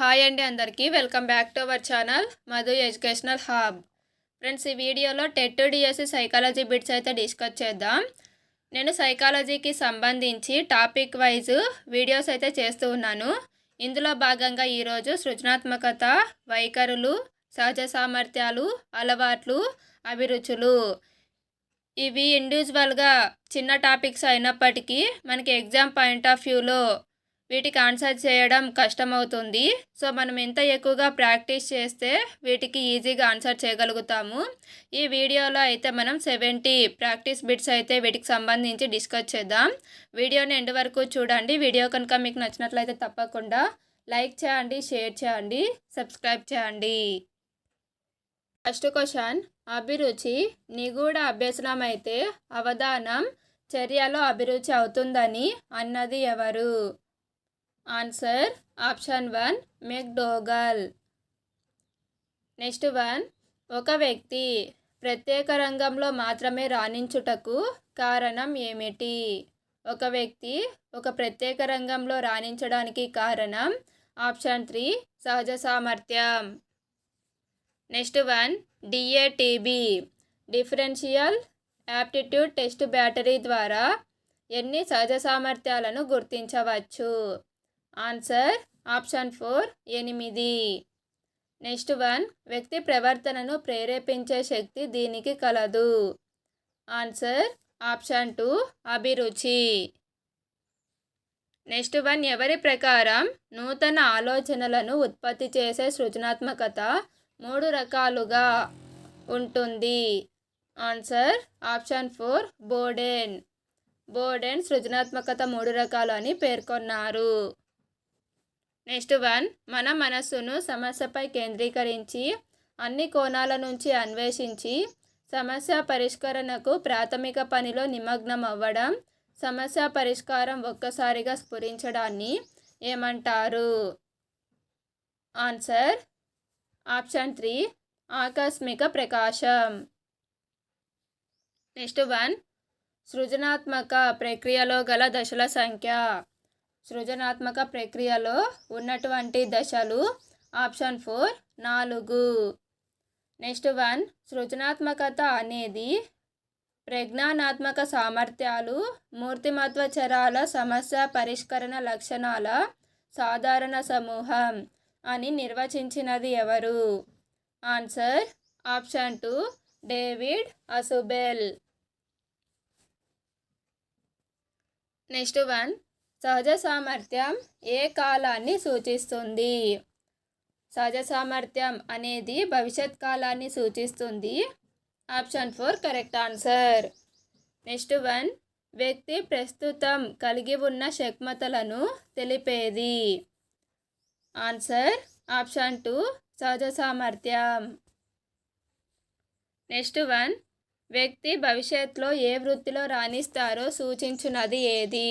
Hi అండి అందరికీ. Welcome back to our channel Madhu educational hub. Friends ఈ వీడియోలో టెట్ డిఎస్సి సైకాలజీ బిట్స్ అయితే డిస్కస్ చేద్దాం. నేను సైకాలజీకి సంబంధించి టాపిక్ వైజ్ వీడియోస్ అయితే చేస్తూ ఉన్నాను. ఇందులో భాగంగా ఈరోజు సృజనాత్మకత వైఖరులు సహజ సామర్థ్యాలు అలవాట్లు అభిరుచులు. ఇవి ఇండివిజువల్గా చిన్న టాపిక్స్ అయినప్పటికీ మనకి ఎగ్జామ్ పాయింట్ ఆఫ్ వ్యూలో వీటికి ఆన్సర్ చేయడం కష్టమవుతుంది. సో మనం ఎంత ఎక్కువగా ప్రాక్టీస్ చేస్తే వీటికి ఈజీగా ఆన్సర్ చేయగలుగుతాము. ఈ వీడియోలో అయితే మనం సెవెంటీ ప్రాక్టీస్ బిట్స్ అయితే వీటికి సంబంధించి డిస్కస్ చేద్దాం. వీడియోని ఎండ్ వరకు చూడండి. వీడియో కనుక మీకు నచ్చినట్లయితే తప్పకుండా లైక్ చేయండి షేర్ చేయండి సబ్స్క్రైబ్ చేయండి. First question. అభిరుచి నిగూఢ అభ్యసనం అయితే అవధానం చర్యలో అభిరుచి అవుతుందని అన్నది ఎవరు? Answer option one McDougall next one ఒక వ్యక్తి ప్రత్యేక రంగంలో మాత్రమే రాణించుటకు కారణం ఏమిటి? ఒక వ్యక్తి ఒక ప్రత్యేక రంగంలో రాణించడానికి కారణం? ఆప్షన్ త్రీ సహజ సామర్థ్యం. Next one DATB differential aptitude test battery ద్వారా ఎన్ని సహజ సామర్థ్యాలను గుర్తించవచ్చు? ఆన్సర్ ఆప్షన్ ఫోర్ ఎనిమిది. నెక్స్ట్ వన్ వ్యక్తి ప్రవర్తనను ప్రేరేపించే శక్తి దీనికి కలదు. ఆన్సర్ ఆప్షన్ టూ అభిరుచి. నెక్స్ట్ వన్ ఎవరి ప్రకారం నూతన ఆలోచనలను ఉత్పత్తి చేసే సృజనాత్మకత మూడు రకాలుగా ఉంటుంది. Answer option four Borden Borden సృజనాత్మకత మూడు రకాలు అని పేర్కొన్నారు. నెక్స్ట్ వన్ మన మనస్సును సమస్యపై కేంద్రీకరించి అన్ని కోణాల నుంచి అన్వేషించి సమస్య పరిష్కరణకు ప్రాథమిక పనిలో నిమగ్నం అవ్వడం సమస్య పరిష్కారం ఒక్కసారిగా స్ఫురించడాన్ని ఏమంటారు? ఆన్సర్ ఆప్షన్ త్రీ ఆకస్మిక ప్రకాశం. నెక్స్ట్ వన్ సృజనాత్మక ప్రక్రియలో గల దశల సంఖ్య. సృజనాత్మక ప్రక్రియలో ఉన్నటువంటి దశలు ఆప్షన్ ఫోర్ నాలుగు. నెక్స్ట్ వన్ సృజనాత్మకత అనేది ప్రజ్ఞానాత్మక సామర్థ్యాలు మూర్తిమత్వ చరాల సమస్య పరిష్కరణ లక్షణాల సాధారణ సమూహం అని నిర్వచించినది ఎవరు? Answer option two David Ausubel. Next one సహజ సామర్థ్యం ఏ కాలాన్ని సూచిస్తుంది? సహజ సామర్థ్యం అనేది భవిష్యత్ కాలాన్ని సూచిస్తుంది. Option four correct answer. Next one వ్యక్తి ప్రస్తుతం కలిగి ఉన్న శక్మతలను తెలిపేది? ఆన్సర్ ఆప్షన్ టూ సహజ సామర్థ్యం నెక్స్ట్ వన్ వ్యక్తి భవిష్యత్తులో ఏ వృత్తిలో రాణిస్తారో సూచించున్నది ఏది?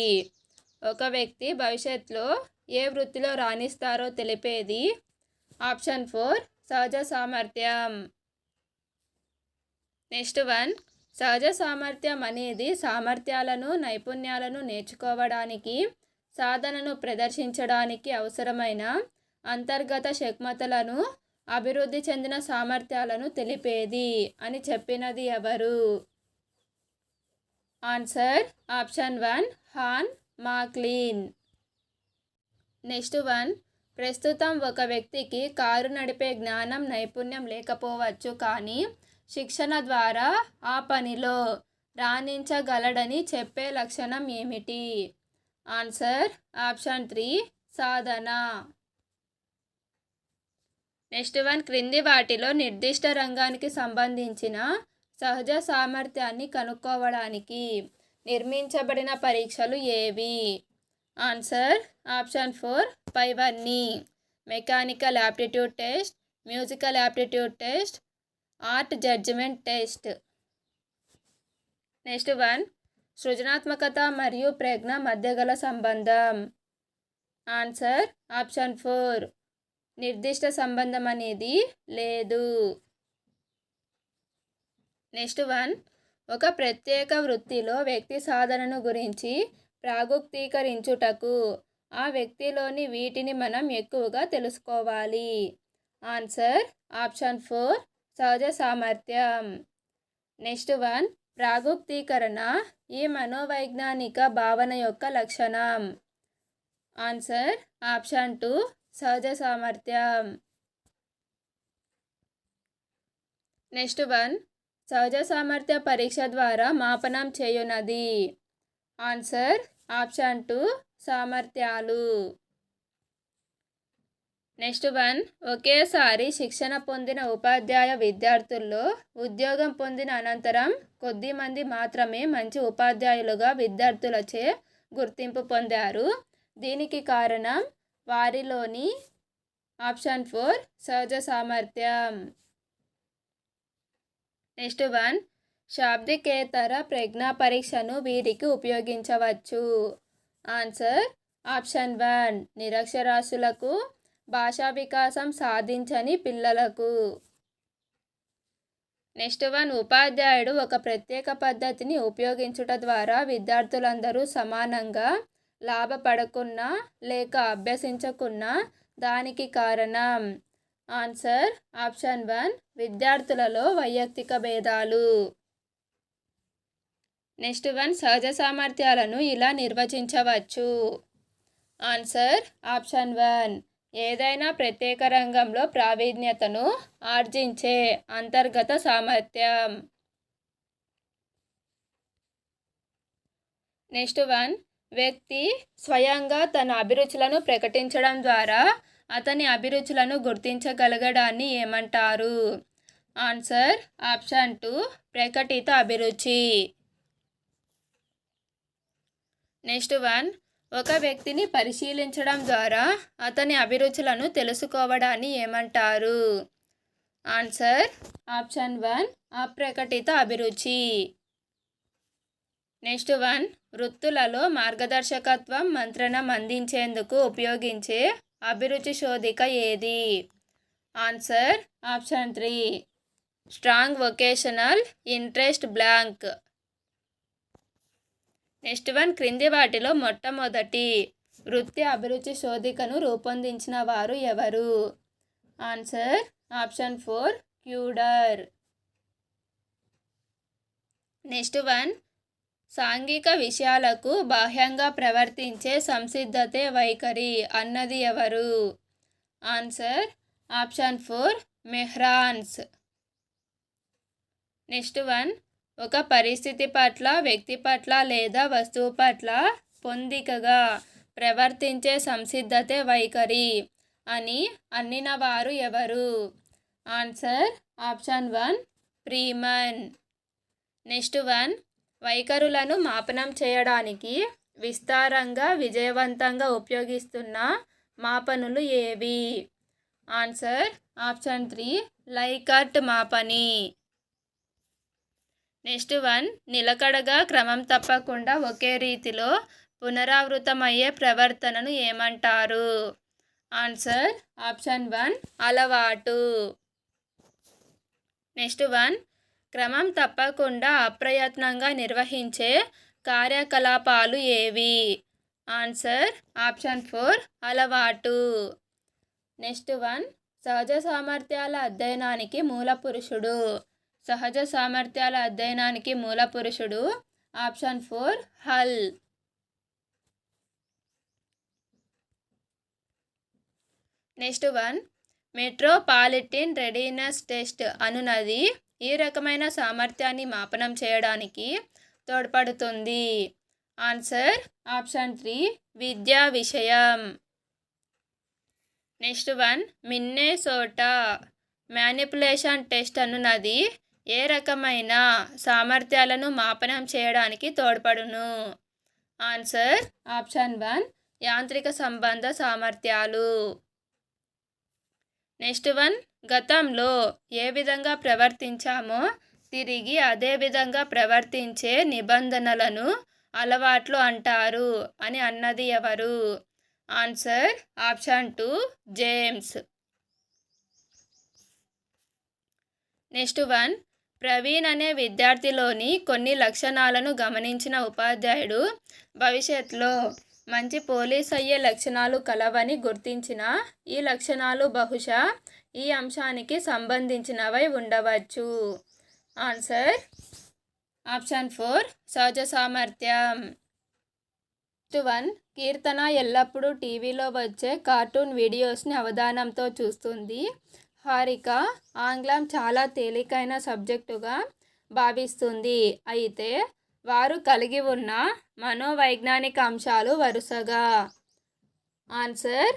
ఒక వ్యక్తి భవిష్యత్తులో ఏ వృత్తిలో రాణిస్తారో తెలిపేది ఆప్షన్ ఫోర్ సహజ సామర్థ్యం. నెక్స్ట్ వన్ సహజ సామర్థ్యం అనేది సామర్థ్యాలను నైపుణ్యాలను నేర్చుకోవడానికి సాధనను ప్రదర్శించడానికి అవసరమైన అంతర్గత శక్మతలను అభివృద్ధి చెందిన సామర్థ్యాలను తెలిపేది అని చెప్పినది ఎవరు? Answer option one Hahn MacLean. Next one ప్రస్తుతం ఒక వ్యక్తికి కారు నడిపే జ్ఞానం నైపుణ్యం లేకపోవచ్చు కానీ శిక్షణ ద్వారా ఆ పనిలో రాణించగలడని చెప్పే లక్షణం ఏమిటి? ఆన్సర్ ఆప్షన్ త్రీ సాధన. నెక్స్ట్ వన్ క్రింది వాటిలో నిర్దిష్ట రంగానికి సంబంధించిన సహజ సామర్థ్యాన్ని కనుక్కోవడానికి. నిర్మించబడిన పరీక్షలు ఏవి? ఆన్సర్ ఆప్షన్ ఫోర్ పైవన్నీ mechanical aptitude test musical aptitude test art judgement test. Next one సృజనాత్మకత మరియు ప్రజ్ఞ మధ్య గల సంబంధం. ఆన్సర్ ఆప్షన్ ఫోర్ నిర్దిష్ట సంబంధం అనేది లేదు. నెక్స్ట్ వన్ ఒక ప్రత్యేక వృత్తిలో వ్యక్తి సాధనను గురించి ప్రాగుక్తీకరించుటకు ఆ వ్యక్తిలోని వీటిని మనం ఎక్కువగా తెలుసుకోవాలి. ఆన్సర్ ఆప్షన్ ఫోర్ సహజ సామర్థ్యం. నెక్స్ట్ వన్ ప్రాగుక్తీకరణ ఈ మనోవైజ్ఞానిక భావన యొక్క లక్షణం. ఆన్సర్ ఆప్షన్ టూ సహజ సామర్థ్యం. నెక్స్ట్ వన్ సహజ సామర్థ్య పరీక్ష ద్వారా మాపనం చేయునది. ఆన్సర్ ఆప్షన్ టూ సామర్థ్యాలు. నెక్స్ట్ వన్ ఒకేసారి శిక్షణ పొందిన ఉపాధ్యాయ విద్యార్థుల్లో ఉద్యోగం పొందిన అనంతరం కొద్ది మంది మాత్రమే మంచి ఉపాధ్యాయులుగా విద్యార్థులచే గుర్తింపు పొందారు. దీనికి కారణం వారిలోని ఆప్షన్ ఫోర్ సహజ సామర్థ్యం. Next one. శాబ్దికేతర ప్రజ్ఞా పరీక్షను వీరికి ఉపయోగించవచ్చు. ఆన్సర్. Option one. నిరక్షరాస్యులకు భాషా వికాసం సాధించని పిల్లలకు. Next one. ఉపాధ్యాయుడు ఒక ప్రత్యేక పద్ధతిని ఉపయోగించుట ద్వారా విద్యార్థులందరూ సమానంగా లాభపడకున్నా లేక అభ్యసించకున్నా దానికి కారణం. ఆన్సర్ ఆప్షన్ వన్ విద్యార్థులలో వైయక్తిక భేదాలు. నెక్స్ట్ వన్ సహజ సామర్థ్యాలను ఇలా నిర్వచించవచ్చు. ఆన్సర్ ఆప్షన్ వన్ ఏదైనా ప్రత్యేక రంగంలో ప్రావీణ్యతను ఆర్జించే అంతర్గత సామర్థ్యం. నెక్స్ట్ వన్ వ్యక్తి స్వయంగా తన అభిరుచులను ప్రకటించడం ద్వారా అతని అభిరుచులను గుర్తించగలగడాన్ని ఏమంటారు? ఆన్సర్ ఆప్షన్ టూ ప్రకటిత అభిరుచి. నెక్స్ట్ వన్ ఒక వ్యక్తిని పరిశీలించడం ద్వారా అతని అభిరుచులను తెలుసుకోవడాన్ని ఏమంటారు? ఆన్సర్ ఆప్షన్ వన్ అప్రకటిత అభిరుచి. నెక్స్ట్ వన్ వృత్తులలో మార్గదర్శకత్వం మంత్రణం అందించేందుకు ఉపయోగించే అభిరుచి శోధిక ఏది? Answer option three. Strong vocational interest blank. Next one క్రింది వాటిలో మొట్టమొదటి. వృత్తి అభిరుచి శోధికను రూపొందించిన వారు ఎవరు? Answer option four Kuder. Next one సాంఘిక విషయాలకు బాహ్యంగా ప్రవర్తించే సంసిద్ధతే వైఖరి అన్నది ఎవరు? Answer option four Mehrens. Next one ఒక పరిస్థితి పట్ల వ్యక్తి పట్ల లేదా వస్తువు పట్ల పొందికగా ప్రవర్తించే సంసిద్ధతే వైఖరి అని అన్నిన వారు ఎవరు? Answer option one Freeman. Next one వైఖరులను మాపనం చేయడానికి విస్తారంగా విజయవంతంగా ఉపయోగిస్తున్న మాపనులు ఏవి? ఆన్సర్ ఆప్షన్ త్రీ లైకర్ట్ మాపని. నెక్స్ట్ వన్ నిలకడగా క్రమం తప్పకుండా ఒకే రీతిలో పునరావృతమయ్యే ప్రవర్తనను ఏమంటారు? ఆన్సర్ ఆప్షన్ వన్ అలవాటు. నెక్స్ట్ వన్ క్రమం తప్పకుండా అప్రయత్నంగా నిర్వహించే కార్యకలాపాలు ఏవి? ఆన్సర్ ఆప్షన్ ఫోర్ అలవాటు. నెక్స్ట్ వన్ సహజ సామర్థ్యాల అధ్యయనానికి మూల పురుషుడు. సహజ సామర్థ్యాల అధ్యయనానికి మూల పురుషుడు option four Hull. Next one metropolitan readiness test అనునది ఈ రకమైన సామర్థ్యాన్ని మాపనం చేయడానికి తోడ్పడుతుంది? ఆన్సర్ ఆప్షన్ త్రీ విద్యా విషయం. Next one Minnesota. Manipulation test అనున్నది ఏ రకమైన సామర్థ్యాలను మాపనం చేయడానికి తోడ్పడును? ఆన్సర్ ఆప్షన్ వన్ యాంత్రిక సంబంధ సామర్థ్యాలు. నెక్స్ట్ వన్ గతంలో ఏ విధంగా ప్రవర్తించామో తిరిగి అదే విధంగా ప్రవర్తించే నిబంధనలను అలవాట్లు అంటారు అని అన్నది ఎవరు? Answer option two James. Next one Praveen అనే విద్యార్థిలోని కొన్ని లక్షణాలను గమనించిన ఉపాధ్యాయుడు భవిష్యత్తులో మంచి పోలీస్ అయ్యే లక్షణాలు కలవని గుర్తించిన ఈ లక్షణాలు బహుశా ఈ అంశానికి సంబంధించినవై ఉండవచ్చు. ఆన్సర్ ఆప్షన్ ఫోర్ సహజ సామర్థ్యం. వన్ కీర్తన ఎల్లప్పుడూ టీవీలో వచ్చే కార్టూన్ వీడియోస్ని అవధానంతో చూస్తుంది. హారిక ఆంగ్లం చాలా తేలికైన సబ్జెక్టుగా భావిస్తుంది. అయితే వారు కలిగి ఉన్న మనోవైజ్ఞానిక అంశాలు వరుసగా. Answer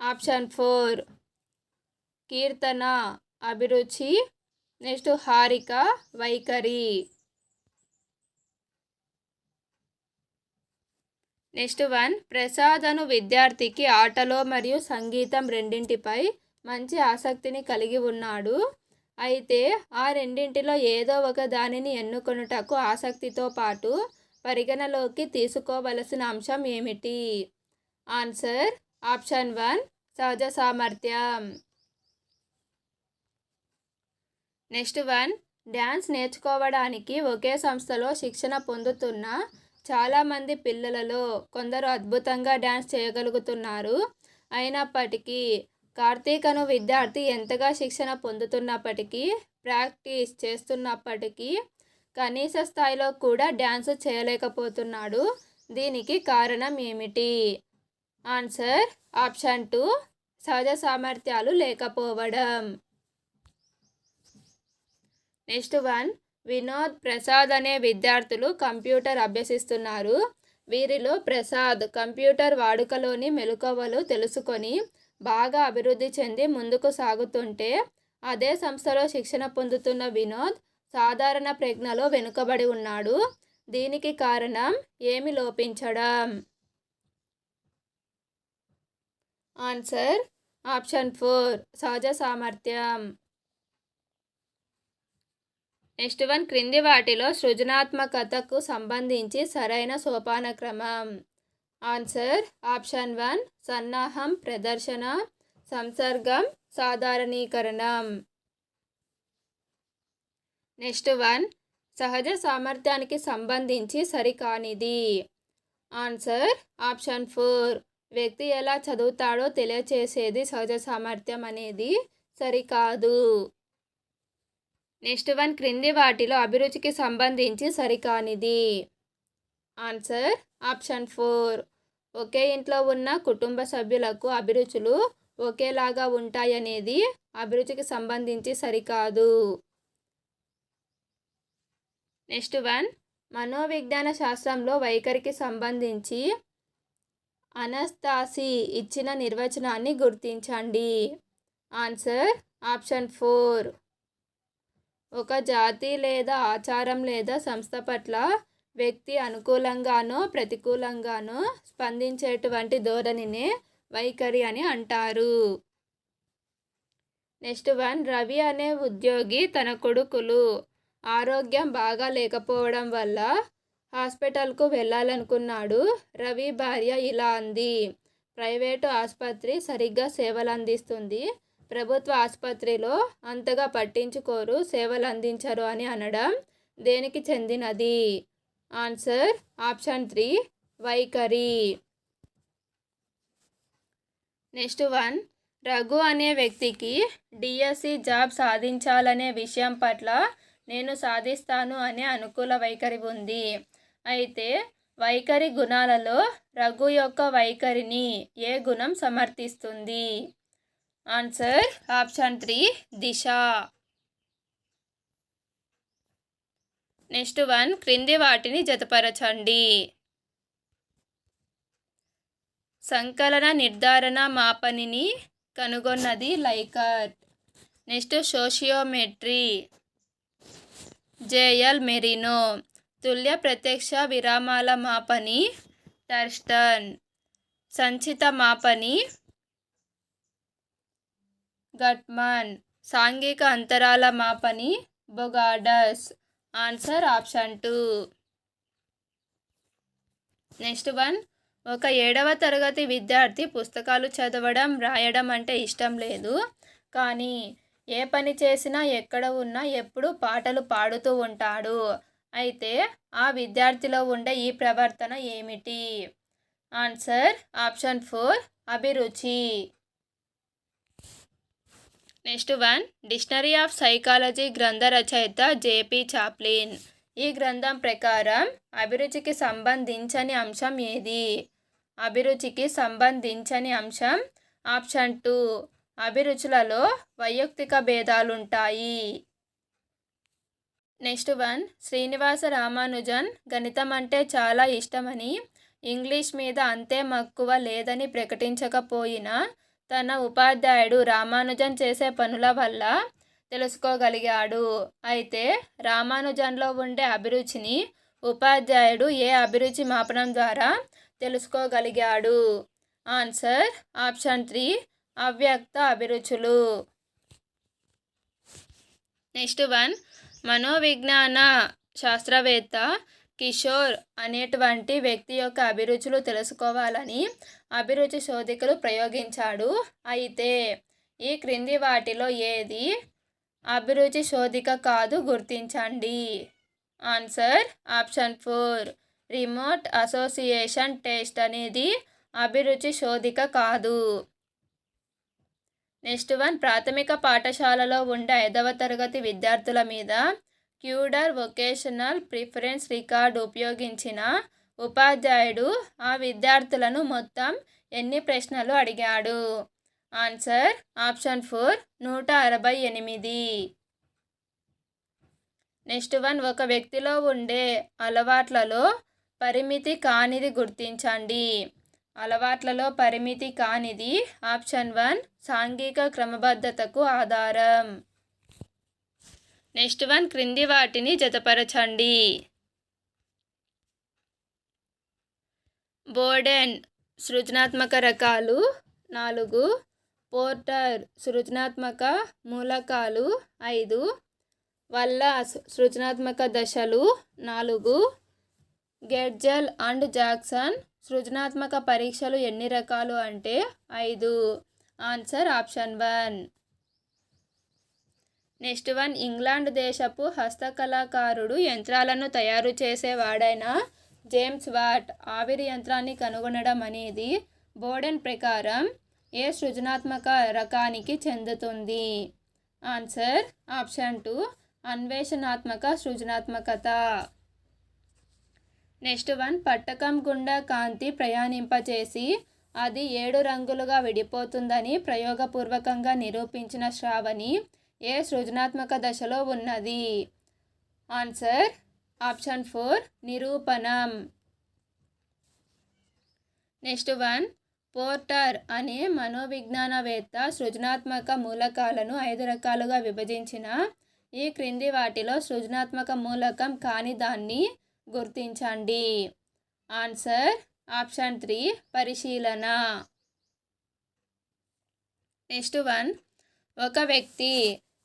option four. కీర్తన అభిరుచి నెక్స్ట్ హారిక వైఖరి. నెక్స్ట్ వన్ ప్రసాద్ అను విద్యార్థికి ఆటలో మరియు సంగీతం రెండింటిపై మంచి ఆసక్తిని కలిగి ఉన్నాడు. అయితే ఆ రెండింటిలో ఏదో ఒక దానిని ఎన్నుకొనుటకు ఆసక్తితో పాటు పరిగణలోకి తీసుకోవలసిన అంశం ఏమిటి? ఆన్సర్ ఆప్షన్ వన్ సహజ సామర్థ్యం. నెక్స్ట్ వన్ డ్యాన్స్ నేర్చుకోవడానికి ఒకే సంస్థలో శిక్షణ పొందుతున్న చాలామంది పిల్లలలో కొందరు అద్భుతంగా డ్యాన్స్ చేయగలుగుతున్నారు. అయినప్పటికీ కార్తీక్ అను విద్యార్థి ఎంతగా శిక్షణ పొందుతున్నప్పటికీ ప్రాక్టీస్ చేస్తున్నప్పటికీ కనీస స్థాయిలో కూడా డ్యాన్స్ చేయలేకపోతున్నాడు. దీనికి కారణం ఏమిటి? ఆన్సర్ ఆప్షన్ టూ సహజ సామర్థ్యాలు లేకపోవడం. నెక్స్ట్ వన్ వినోద్ ప్రసాద్ అనే విద్యార్థులు కంప్యూటర్ అభ్యసిస్తున్నారు. వీరిలో ప్రసాద్ కంప్యూటర్ వాడుకలోని మెలకువలు తెలుసుకొని బాగా అభివృద్ధి చెంది ముందుకు సాగుతుంటే అదే సంస్థలో శిక్షణ పొందుతున్న వినోద్ సాధారణ ప్రజ్ఞలో వెనుకబడి ఉన్నాడు. దీనికి కారణం ఏమి లోపించడం? ఆన్సర్ ఆప్షన్ ఫోర్ సహజ సామర్థ్యం. నెక్స్ట్ వన్ క్రింది వాటిలో సృజనాత్మకతకు సంబంధించి సరైన సోపానక్రమం. ఆన్సర్ ఆప్షన్ వన్ సన్నాహం ప్రదర్శన సంసర్గం సాధారణీకరణం నెక్స్ట్ వన్ సహజ సామర్థ్యానికి సంబంధించి సరికానిది ఆన్సర్ ఆప్షన్ ఫోర్ వ్యక్తి ఎలా చదువుతాడో తెలియచేసేది సహజ సామర్థ్యం అనేది సరికాదు నెక్స్ట్ వన్ క్రింది వాటిలో అభిరుచికి సంబంధించి సరికానిది ఆన్సర్ ఆప్షన్ ఫోర్ ఒకే ఇంట్లో ఉన్న కుటుంబ సభ్యులకు అభిరుచులు ఒకేలాగా ఉంటాయనేది అభిరుచికి సంబంధించి సరికాదు. Next one. మనోవిజ్ఞాన శాస్త్రంలో వైఖరికి సంబంధించి అనస్తాసి ఇచ్చిన నిర్వచనాన్ని గుర్తించండి. ఆన్సర్ ఆప్షన్ ఫోర్ ఒక జాతి లేదా ఆచారం లేదా సంస్థ పట్ల వ్యక్తి అనుకూలంగానో ప్రతికూలంగానో స్పందించేటువంటి ధోరణినే వైఖరి అని అంటారు. నెక్స్ట్ వన్ రవి అనే ఉద్యోగి తన కొడుకులు. ఆరోగ్యం బాగా లేకపోవడం వల్ల హాస్పిటల్కు వెళ్ళాలనుకున్నాడు. రవి భార్య ఇలా అంది. ప్రైవేటు ఆసుపత్రి సరిగ్గా సేవలు అందిస్తుంది ప్రభుత్వ ఆసుపత్రిలో అంతగా పట్టించుకోరు సేవలు అందించరు అని అనడం దేనికి చెందినది? ఆన్సర్ ఆప్షన్ త్రీ వైఖరి. నెక్స్ట్ వన్ రఘు అనే వ్యక్తికి డిఎస్సి జాబ్ సాధించాలనే విషయం పట్ల నేను సాధిస్తాను అనే అనుకూల వైఖరి ఉంది. అయితే వైఖరి గుణాలలో రఘు యొక్క వైఖరిని ఏ గుణం సమర్థిస్తుంది? ఆన్సర్ ఆప్షన్ త్రీ దిశ. నెక్స్ట్ వన్ క్రింది వాటిని జతపరచండి. సంకలన నిర్ధారణ మాపనిని కనుగొన్నది Likert next sociometry. JL Moreno. తుల్య ప్రత్యక్ష విరామాల మాపని టర్స్టన్. సంచిత మాపని గట్మన్. సాంఘిక అంతరాల మాపని Bogardus. Answer option two. Next one ఒక ఏడవ తరగతి విద్యార్థి పుస్తకాలు చదవడం రాయడం అంటే ఇష్టం లేదు. కానీ ఏ పని చేసినా ఎక్కడ ఉన్నా ఎప్పుడు పాటలు పాడుతూ ఉంటాడు. అయితే ఆ విద్యార్థిలో ఉండే ఈ ప్రవర్తన ఏమిటి? ఆన్సర్ ఆప్షన్ ఫోర్ అభిరుచి. Next one dictionary of psychology గ్రంథ రచయిత జేపీ చాప్లిన్. ఈ గ్రంథం ప్రకారం అభిరుచికి సంబంధించని అంశం ఏది? అభిరుచికి సంబంధించని అంశం ఆప్షన్ టూ అభిరుచులలో వైయక్తిక భేదాలుంటాయి. నెక్స్ట్ వన్ శ్రీనివాస రామానుజన్ గణితం అంటే చాలా ఇష్టమని ఇంగ్లీష్ మీద అంతే మక్కువ లేదని ప్రకటించకపోయినా తన ఉపాధ్యాయుడు రామానుజన్ చేసే పనుల వల్ల తెలుసుకోగలిగాడు. అయితే రామానుజన్లో ఉండే అభిరుచిని ఉపాధ్యాయుడు ఏ అభిరుచి మాపనం ద్వారా తెలుసుకోగలిగాడు? ఆన్సర్ ఆప్షన్ త్రీ అవ్యక్త అభిరుచులు. నెక్స్ట్ వన్ మనోవిజ్ఞాన శాస్త్రవేత్త కిషోర్ అనేటువంటి వ్యక్తి యొక్క అభిరుచులు తెలుసుకోవాలని అభిరుచి శోధికలు ప్రయోగించాడు. అయితే ఈ క్రింది వాటిలో ఏది? అభిరుచి శోధిక కాదు గుర్తించండి. Answer option four. Remote association test అనేది అభిరుచి శోధిక కాదు. Next one. ప్రాథమిక పాఠశాలలో ఉండే ఐదవ తరగతి విద్యార్థుల మీద క్యూడర్ వొకేషనల్ ప్రిఫరెన్స్ రికార్డు ఉపయోగించిన ఉపాధ్యాయుడు ఆ విద్యార్థులను మొత్తం ఎన్ని ప్రశ్నలు అడిగాడు? ఆన్సర్ ఆప్షన్ ఫోర్ నూట అరవై ఎనిమిది. నెక్స్ట్ వన్ ఒక వ్యక్తిలో ఉండే అలవాట్లలో పరిమితి కానిది గుర్తించండి. అలవాట్లలో పరిమితి కానిది ఆప్షన్ వన్ సాంఘిక క్రమబద్ధతకు ఆధారం. నెక్స్ట్ వన్ క్రింది వాటిని జతపరచండి. బోర్డెన్ సృజనాత్మక రకాలు నాలుగు పోర్టర్ సృజనాత్మక మూలకాలు ఐదు వల్ల సృజనాత్మక దశలు నాలుగు గెడ్జల్ అండ్ జాక్సన్ సృజనాత్మక పరీక్షలు ఎన్ని రకాలు అంటే ఐదు answer option one. Next one England దేశపు హస్తకళాకారుడు యంత్రాలను తయారు చేసేవాడైన జేమ్స్ వాట్ ఆవిరి యంత్రాన్ని కనుగొనడం అనేది బోర్డెన్ ప్రకారం ఏ సృజనాత్మక రకానికి చెందుతుంది? ఆన్సర్ ఆప్షన్ టూ అన్వేషణాత్మక సృజనాత్మకత. నెక్స్ట్ వన్ పట్టకం గుండా కాంతి ప్రయాణింపచేసి అది ఏడు రంగులుగా విడిపోతుందని ప్రయోగపూర్వకంగా నిరూపించిన శ్రావణి ఏ సృజనాత్మక దశలో ఉన్నది? ఆన్సర్ ఆప్షన్ ఫోర్ నిరూపణం. నెక్స్ట్ వన్ పోర్టర్ అనే మనోవిజ్ఞానవేత్త సృజనాత్మక మూలకాలను ఐదు రకాలుగా విభజించిన ఈ క్రింది వాటిలో సృజనాత్మక మూలకం కాని దాన్ని గుర్తించండి. ఆన్సర్ ఆప్షన్ త్రీ పరిశీలన. నెక్స్ట్ వన్ ఒక వ్యక్తి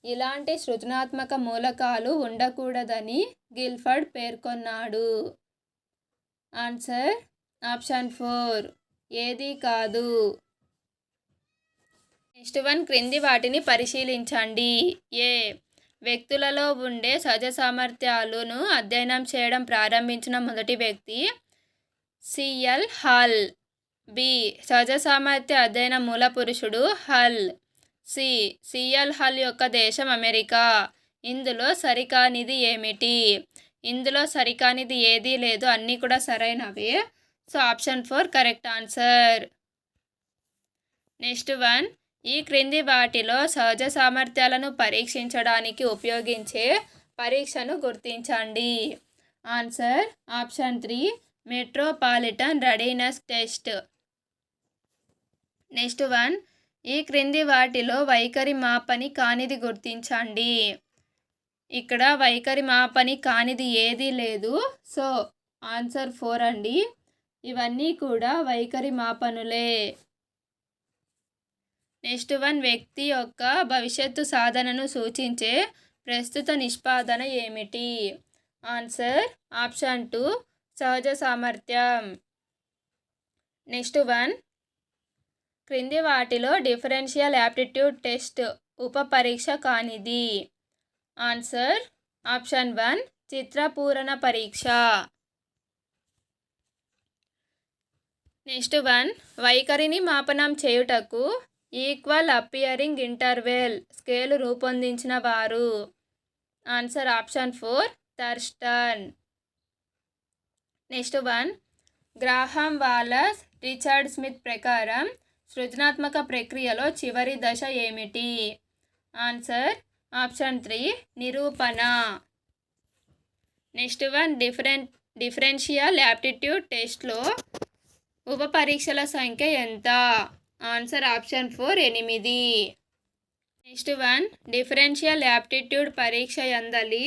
ఇలాంటి సృజనాత్మక మూలకాలు ఉండకూడదని గిల్ఫర్డ్ పేర్కొన్నాడు. Answer option four. ఏది కాదు. నెక్స్ట్ వన్ క్రింది వాటిని పరిశీలించండి. ఏ. వ్యక్తులలో ఉండే సహజ సామర్థ్యాలను అధ్యయనం చేయడం ప్రారంభించిన మొదటి వ్యక్తి సిఎల్ హల్. బి. సహజ సామర్థ్య అధ్యయన మూల పురుషుడు హల్. సి. సిఎల్ హల్ యొక్క దేశం అమెరికా. ఇందులో సరికానిది ఏమిటి? ఇందులో సరికానిది ఏదీ లేదు అన్నీ కూడా సరైనవే. So option four correct answer. Next one ఈ క్రింది వాటిలో సహజ సామర్థ్యాలను పరీక్షించడానికి ఉపయోగించే పరీక్షను గుర్తించండి. Answer option three metropolitan readiness test. Next one ఈ క్రింది వాటిలో వైఖరి మాపని కానిది గుర్తించండి. ఇక్కడ వైఖరి మాపని కానిది ఏదీ లేదు. సో ఆన్సర్ ఫోర్ అండి. ఇవన్నీ కూడా వైఖరి మాపనులే. నెక్స్ట్ వన్ వ్యక్తి యొక్క భవిష్యత్తు సాధనను సూచించే ప్రస్తుత నిష్పాదన ఏమిటి? ఆన్సర్ ఆప్షన్ టూ సహజ సామర్థ్యం. నెక్స్ట్ వన్ క్రింది వాటిలో డిఫరెన్షియల్ యాప్టిట్యూడ్ టెస్ట్ ఉప పరీక్ష కానిది. ఆన్సర్ ఆప్షన్ వన్ చిత్రపూరణ పరీక్ష. నెక్స్ట్ వన్ వైఖరిని మాపనం చేయుటకు ఈక్వల్ అపియరింగ్ ఇంటర్వెల్ స్కేల్ రూపొందించిన వారు. Answer option four Thurstone next one Graham Wallas Richard Smith ప్రకారం సృజనాత్మక ప్రక్రియలో చివరి దశ ఏమిటి? ఆన్సర్ ఆప్షన్ త్రీ నిరూపణ. Next one different differential aptitude టెస్ట్లో ఉప పరీక్షల సంఖ్య ఎంత? ఆన్సర్ ఆప్షన్ ఫోర్ ఎనిమిది. నెక్స్ట్ వన్ డిఫరెన్షియల్ యాప్టిట్యూడ్ పరీక్ష ఎందలి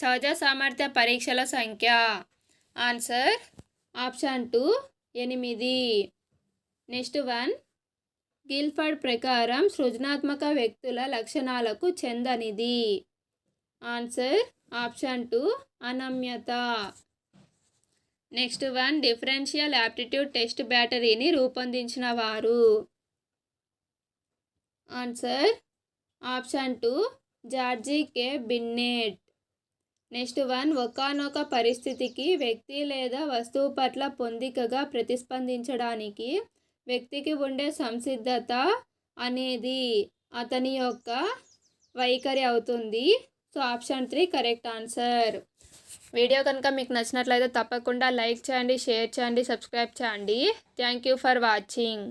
సహజ సామర్థ్య పరీక్షల సంఖ్య. ఆన్సర్ ఆప్షన్ టూ ఎనిమిది. నెక్స్ట్ వన్ గిల్ఫర్డ్ ప్రకారం సృజనాత్మక వ్యక్తుల లక్షణాలకు చెందనిది. Answer option two అనమ్యత. Next one differential aptitude test బ్యాటరీని రూపొందించిన వారు. Answer option two George K. Binet. Next one ఒకానొక పరిస్థితికి వ్యక్తి లేదా వస్తువు పట్ల పొందికగా ప్రతిస్పందించడానికి వ్యక్తికి ఉండే సంసిద్ధత అనేది అతని యొక్క వైఖరి అవుతుంది. So option three correct answer. Video కనుక మీకు నచ్చినట్లయితే తప్పకుండా లైక్ చేయండి షేర్ చేయండి సబ్స్క్రైబ్ చేయండి. Thank you for watching.